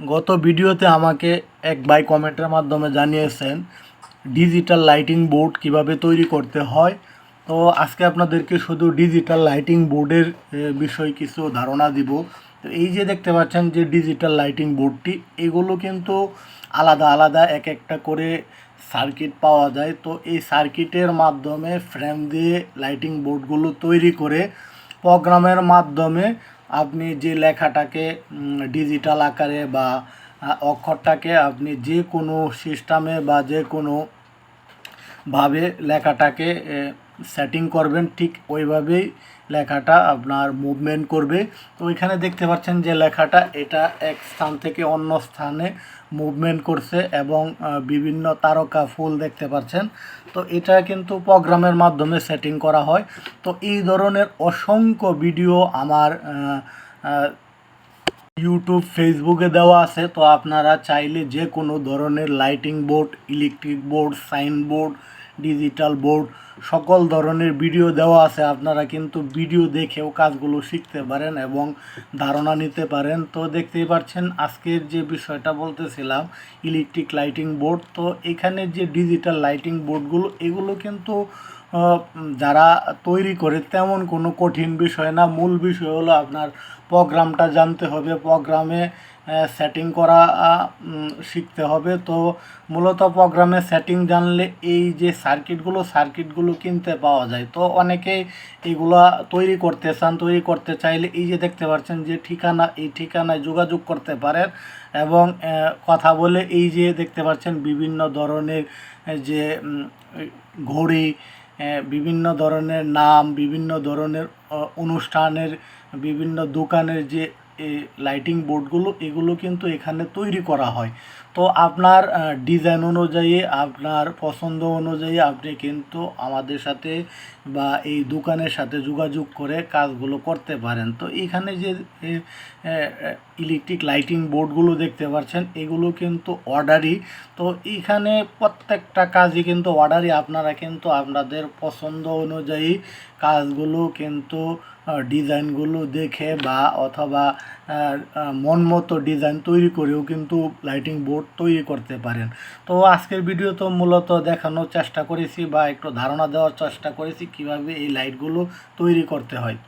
গত ভিডিওতে আমাকে এক ভাই কমেন্টের মাধ্যমে জানিয়েছেন, ডিজিটাল লাইটিং বোর্ড কীভাবে তৈরি করতে হয়? তো আজকে আপনাদেরকে শুধু ডিজিটাল লাইটিং বোর্ডের বিষয়ে কিছু ধারণা দিব। তো এই যে দেখতে পাচ্ছেন যে ডিজিটাল লাইটিং বোর্ডটি, এগুলো কিন্তু আলাদা আলাদা এক একটা করে সার্কিট পাওয়া যায়। তো এই সার্কিটের মাধ্যমে ফ্রেম দিয়ে লাইটিং বোর্ডগুলো তৈরি করে প্রোগ্রামের মাধ্যমে আপনি যে লেখাটাকে ডিজিটাল আকারে বা অক্ষরটাকে আপনি যে কোনো সিস্টেমে বা যে কোনো ভাবে লেখাটাকে সেটিং করবেন, ঠিক ওইভাবেই লেখাটা আপনার মুভমেন্ট করবে। তো এখানে দেখতে পাচ্ছেন যে লেখাটা এটা এক স্থান থেকে অন্য স্থানে মুভমেন্ট করছে এবং বিভিন্ন তারকা ফুল দেখতে পাচ্ছেন। তো এটা কিন্তু প্রোগ্রামের মাধ্যমে সেটিং করা হয়। তো এই ধরনের অসংখ্য ভিডিও আমার ইউটিউব ফেসবুকে দেওয়া আছে। তো আপনারা চাইলে যে কোনো ধরনের lighting board electric board sign board digital board সকল ধরনের ভিডিও দেওয়া আছে, আপনারা কিন্তু ভিডিও দেখেও কাজগুলো শিখতে পারেন এবং ধারণা নিতে পারেন। তো দেখতেই পাচ্ছেন, আজকের যে বিষয়টা বলতেছিলাম, ইলেকট্রিক লাইটিং বোর্ড, তো এখানে যে ডিজিটাল লাইটিং বোর্ডগুলো, এগুলো কিন্তু যারা তৈরি করে তেমন কোনো কঠিন বিষয় না। মূল বিষয় হলো আপনার প্রোগ্রামটা জানতে হবে, প্রোগ্রামে সেটিং করা শিখতে হবে। তো মূলত প্রোগ্রামে সেটিং জানলে এই যে সার্কিটগুলো সার্কিটগুলো কিনতে পাওয়া যায়। তো অনেকেই এগুলা তৈরি করতে চান, তৈরি করতে চাইলে এই যে দেখতে পাচ্ছেন যে ঠিকানা, এই ঠিকানায় যোগাযোগ করতে পারেন এবং কথা বলে এই যে দেখতে পাচ্ছেন বিভিন্ন ধরনের যে ঘড়ি বিভিন্ন ধরনের নাম বিভিন্ন ধরনের অনুষ্ঠানের বিভিন্ন দোকানের যে লাইটিং বোর্ডগুলো এগুলো কিন্তু এখানে তৈরি করা হয়। তো আপনার ডিজাইন অনুযায়ী, আপনার পছন্দ অনুযায়ী আপনি কিন্তু আমাদের সাথে বা এই দোকানের সাথে যোগাযোগ করে কাজগুলো করতে পারেন। তো এখানে যে ইলেকট্রিক লাইটিং বোর্ডগুলো দেখতে পাচ্ছেন, এগুলো কিন্তু অর্ডারই তো এইখানে প্রত্যেকটা কাজই কিন্তু অর্ডারই আপনারা কিন্তু আপনাদের পছন্দ অনুযায়ী কাজগুলো কিন্তু ডিজাইনগুলো দেখে বা অথবা মন মতো ডিজাইন তৈরি করেও কিন্তু লাইটিং বোর্ড তৈরি করতে পারেন। তো আজকের ভিডিও তো মূলত দেখানোর চেষ্টা করেছি বা একটু ধারণা দেওয়ার চেষ্টা করেছি কীভাবে এই লাইটগুলো তৈরি করতে হয়।